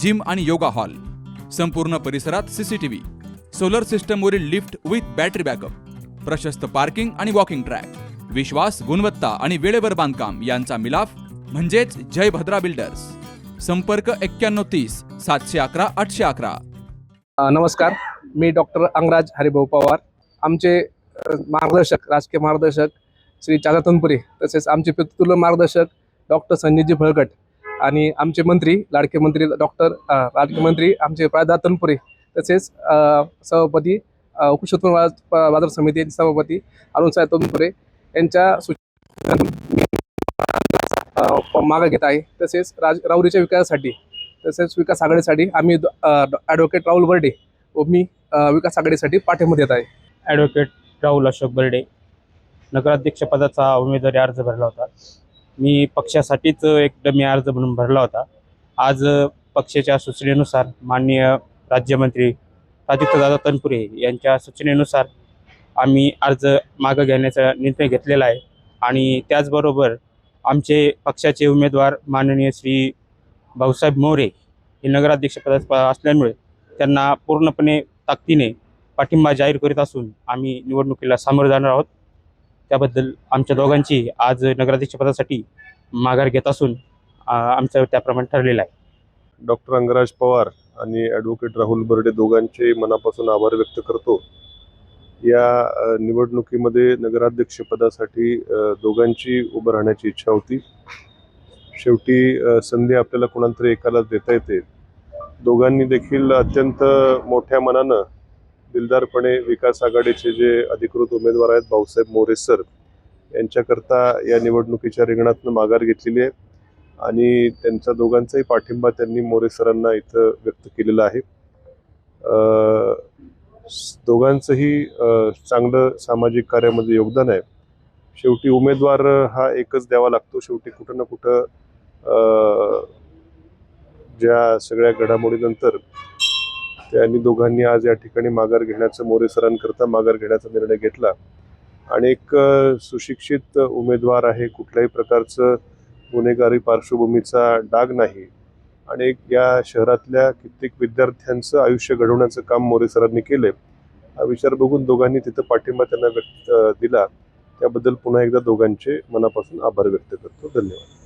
Gym आणि yoga hall. संपूर्ण परिसरात सीसीटीव्ही सोलर सिस्टमवरील लिफ्ट विथ बॅटरी बॅकअप प्रशस्त पार्किंग आणि वॉकिंग ट्रॅक विश्वास गुणवत्ता आणि वेळेवर बांधकाम यांचा मिलाफ म्हणजेच जय भद्रा बिल्डर्स संपर्क एक्क्याण्णव तीस सातशे अकरा आठशे अकरा. नमस्कार. मी डॉक्टर अंगराज हरिभाऊ पवार. आमचे मार्गदर्शक राजकीय मार्गदर्शक श्री चाचा तनपुरे तसेच आमचे पितृतुल्य मार्गदर्शक डॉक्टर संजयजी भळकट. आणि आमचे मंत्री लाडके मंत्री डॉक्टर लाडके मंत्री आमचे प्रादा तनपुरे तसेच सभापती अ, कृषी उत्पन्न बाजार समिती समितीचे सभापती अरुणसाहेब तनपुरे यांच्या सूचना मी मागं घेत आहे. तसेच राज राऊरीच्या विकासासाठी तसेच विकास आघाडीसाठी आम्ही ॲडव्होकेट राहुल बर्डे व मी विकास आघाडीसाठी पाठिंबा देत आहे. ॲडव्होकेट राहुल अशोक बर्डे नगराध्यक्षपदाचा उमेदवारी अर्ज भरला होता. मी पक्षासाठीच एक डमी अर्ज म्हणून भरला होता. आज पक्षाच्या सूचनेनुसार माननीय राज्यमंत्री दादा तनपुरे यांच्या सूचनेनुसार आम्ही अर्ज मागं घेण्याचा निर्णय घेतलेला आहे आणि त्याचबरोबर आमचे पक्षाचे उमेदवार माननीय श्री भाऊसाहेब मोरे हे नगराध्यक्षपदा असल्यामुळे त्यांना पूर्णपणे ताकदीने पाठिंबा जाहीर करीत असून आम्ही निवडणुकीला सामोरे जाणार आहोत. त्याबद्दल आमच्या दोघांची आज नगराध्यक्षपदासाठी माघार घेत असून आमचं त्याप्रमाणे ठरलेलं आहे. डॉक्टर अंगराज पवार आणि ॲडव्होकेट राहुल बर्डे दोघांचे मनापासून आभार व्यक्त करतो. या निवडणुकीमध्ये नगराध्यक्षपदासाठी दोघांची उभं राहण्याची इच्छा होती. शेवटी संधी आपल्याला कुणातरी एकालाच देता येते. दोघांनी देखील अत्यंत मोठ्या मनानं दिलदारपणे विकास आघाडीचे जे अधिकृत उमेदवार आहेत भाऊसाहेब मोरे सर यांच्याकरता या निवडणुकीच्या रिंगणातनं माघार घेतलेली आहे. आणि त्यांचा दोघांचाही पाठिंबा त्यांनी मोरे सरांना इथं व्यक्त केलेला आहे. दोघांचंही चांगलं सामाजिक कार्यामध्ये योगदान आहे. शेवटी उमेदवार हा एकच द्यावा लागतो. शेवटी कुठं ना कुठं ज्या सगळ्या घडामोडीनंतर त्यांनी दोघांनी आज या ठिकाणी माघार घेण्याचं मोरे सरांकरता माघार घेण्याचा निर्णय घेतला. आणि एक सुशिक्षित उमेदवार आहे कुठल्याही प्रकारचं गुन्हेगारी पार्श्वभूमीचा डाग नाही. आणि एक या शहरातल्या कित्येक विद्यार्थ्यांचं आयुष्य घडवण्याचं काम मोरे सरांनी केले हा विचार बघून दोघांनी तिथं पाठिंबा त्यांना व्यक्त दिला. त्याबद्दल पुन्हा एकदा दोघांचे मनापासून आभार व्यक्त करतो. धन्यवाद.